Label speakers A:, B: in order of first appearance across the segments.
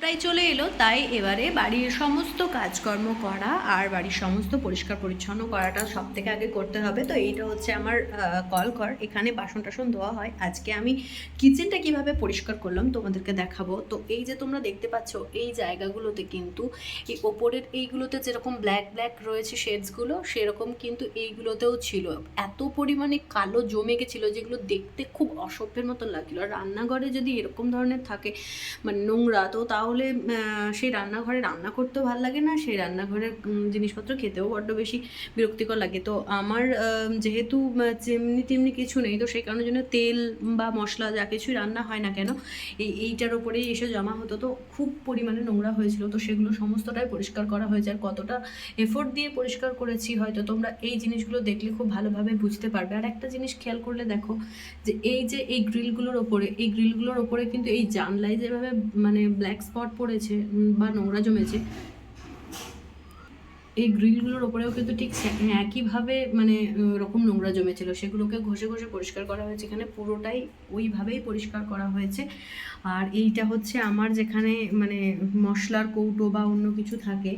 A: প্রায় চলে এলো, তাই এবারে বাড়ির সমস্ত কাজকর্ম করা আর বাড়ির সমস্ত পরিষ্কার পরিচ্ছন্ন করাটা সব থেকে আগে করতে হবে। তো এইটা হচ্ছে আমার কল কর এখানে বাসন টাসন ধোয়া হয়। আজকে আমি কিচেনটা কীভাবে পরিষ্কার করলাম তোমাদেরকে দেখাবো। তো এই যে তোমরা দেখতে পাচ্ছ, এই জায়গাগুলোতে কিন্তু এই ওপরের এইগুলোতে যেরকম ব্ল্যাক ব্ল্যাক রয়েছে শেডসগুলো সেরকম কিন্তু এইগুলোতেও ছিল। এত পরিমাণে কালো জমে গেছিল যেগুলো দেখতে খুব অসভ্যের মতন লাগছিল। আর রান্নাঘরে যদি এরকম ধরনের থাকে মানে নোংরা, তো তাহলে সেই রান্নাঘরে রান্না করতেও ভালো লাগে না, সেই রান্নাঘরের জিনিসপত্র খেতেও বড্ড বেশি বিরক্তিকর লাগে। তো আমার যেহেতু যেমনি তেমনি কিছু নেই, তো সেই কারণের জন্য তেল বা মশলা যা কিছুই রান্না হয় না কেন, এই, এইটার ওপরেই এসে জমা হতো। তো খুব পরিমাণে নোংরা হয়েছিল, তো সেগুলো সমস্তটাই পরিষ্কার করা হয়েছে। আর কতটা এফোর্ট দিয়ে পরিষ্কার করেছি, হয়তো তোমরা এই জিনিসগুলো দেখলে খুব ভালোভাবে বুঝতে পারবে। আর একটা জিনিস খেয়াল করলে দেখো, যে এই যে এই গ্রিলগুলোর ওপরে, এই গ্রিলগুলোর ওপরে কিন্তু এই জানলায় যেভাবে মানে ব্ল্যাক স্পট পড়েছে বা নোংরা জমেছে, এই গ্রিলগুলোর ওপরেও কিন্তু ঠিক সে- একইভাবে মানে রকম নোংরা জমেছিল। সেগুলোকে ঘষে ঘষে পরিষ্কার করা হয়েছে। এখানে পুরোটাই ওইভাবেই পরিষ্কার করা হয়েছে। আর এইটা হচ্ছে আমার যেখানে মানে মশলার কৌটো বা অন্য কিছু থাকে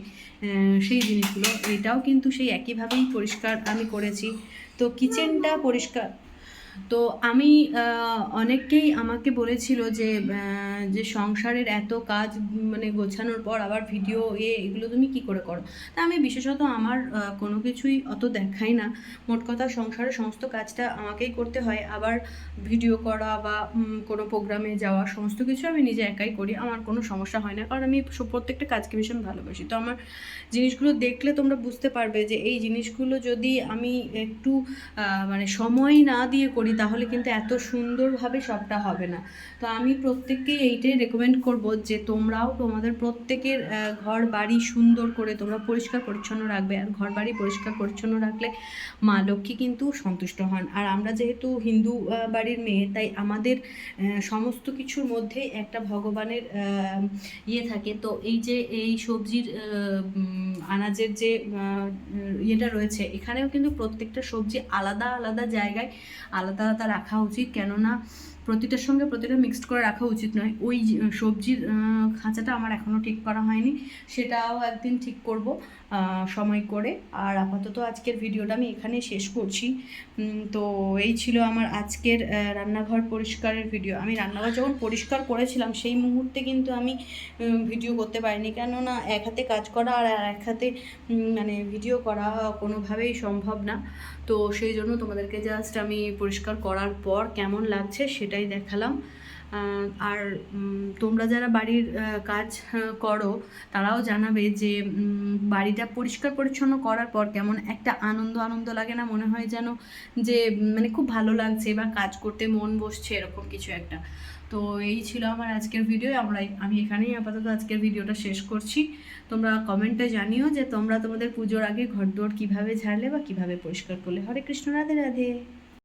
A: সেই জিনিসগুলো, এটাও কিন্তু সেই একইভাবেই পরিষ্কার আমি করেছি। তো কিচেনটা পরিষ্কার তো আমি অনেককেই আমাকে বলেছিল যে যে সংসারের এত কাজ মানে গোছানোর পর আবার ভিডিও এ এগুলো তুমি কি করে করো? তা আমি বিশেষত আমার কোনো কিছুই অত দেখাই না। মোট কথা সংসারের সমস্ত কাজটা আমাকেই করতে হয়। আবার ভিডিও করা বা কোনো প্রোগ্রামে যাওয়া, সমস্ত কিছু আমি নিজে একাই করি। আমার কোনো সমস্যা হয় না। কারণ আমি প্রত্যেকটা কাজকে ভীষণ ভালোবাসি। তো আমার জিনিসগুলো দেখলে তোমরা বুঝতে পারবে যে, এই জিনিসগুলো যদি আমি একটু মানে সময় না দিয়ে করি তাহলে কিন্তু এত সুন্দরভাবে সবটা হবে না। তো আমি প্রত্যেককেই এইটাই রেকমেন্ড করব যে তোমরাও তোমাদের প্রত্যেকের ঘর বাড়ি সুন্দর করে তোমরা পরিষ্কার পরিচ্ছন্ন রাখবে। আর ঘর বাড়ি পরিষ্কার পরিচ্ছন্ন রাখলে মা লক্ষ্মী কিন্তু সন্তুষ্ট হন। আর আমরা যেহেতু হিন্দু বাড়ির মেয়ে, তাই আমাদের সমস্ত কিছুর মধ্যেই একটা ভগবানের ইয়ে থাকে। তো এই যে এই সবজির আনাজের যে ইয়েটা রয়েছে, এখানেও কিন্তু প্রত্যেকটা সবজি আলাদা আলাদা জায়গায়, আলাদা আলাদা রাখা উচিত। কেননা প্রতিটার সঙ্গে প্রতিটা মিক্সড করে রাখা উচিত নয়। ওই সবজির খাঁচাটা আমার এখনও ঠিক করা হয়নি। সেটাও একদিন ঠিক করব সময় করে। আর আপাতত আজকের ভিডিওটা আমি এখানে শেষ করছি। তো এই ছিল আমার আজকের রান্নাঘর পরিষ্কারের ভিডিও। আমি রান্নাঘর যখন পরিষ্কার করেছিলাম, সেই মুহূর্তে কিন্তু আমি ভিডিও করতে পারিনি। কেননা এক হাতে কাজ করা আর এক হাতে মানে ভিডিও করা কোনোভাবেই সম্ভব না। তো সেই জন্য তোমাদেরকে জাস্ট আমি পরিষ্কার করার পর কেমন লাগছে সেটাই দেখালাম। আর তোমরা যারা বাড়ির কাজ করো, তারাও জানাবে যে বাড়িটা পরিষ্কার পরিচ্ছন্ন করার পর কেমন একটা আনন্দ আনন্দ লাগে না? মনে হয় যেন যে মানে খুব ভালো লাগছে বা কাজ করতে মন বসছে, এরকম কিছু একটা। তো এই ছিল আমার আজকের ভিডিও আমরা আমি এখানেই আপাতত আজকের ভিডিওটা শেষ করছি। তোমরা কমেন্টে জানিও যে তোমরা তোমাদের পুজোর আগে ঘরদোর কীভাবে ঝাড়লে বা কীভাবে পরিষ্কার করলে। হরে কৃষ্ণ, রাধে রাধে।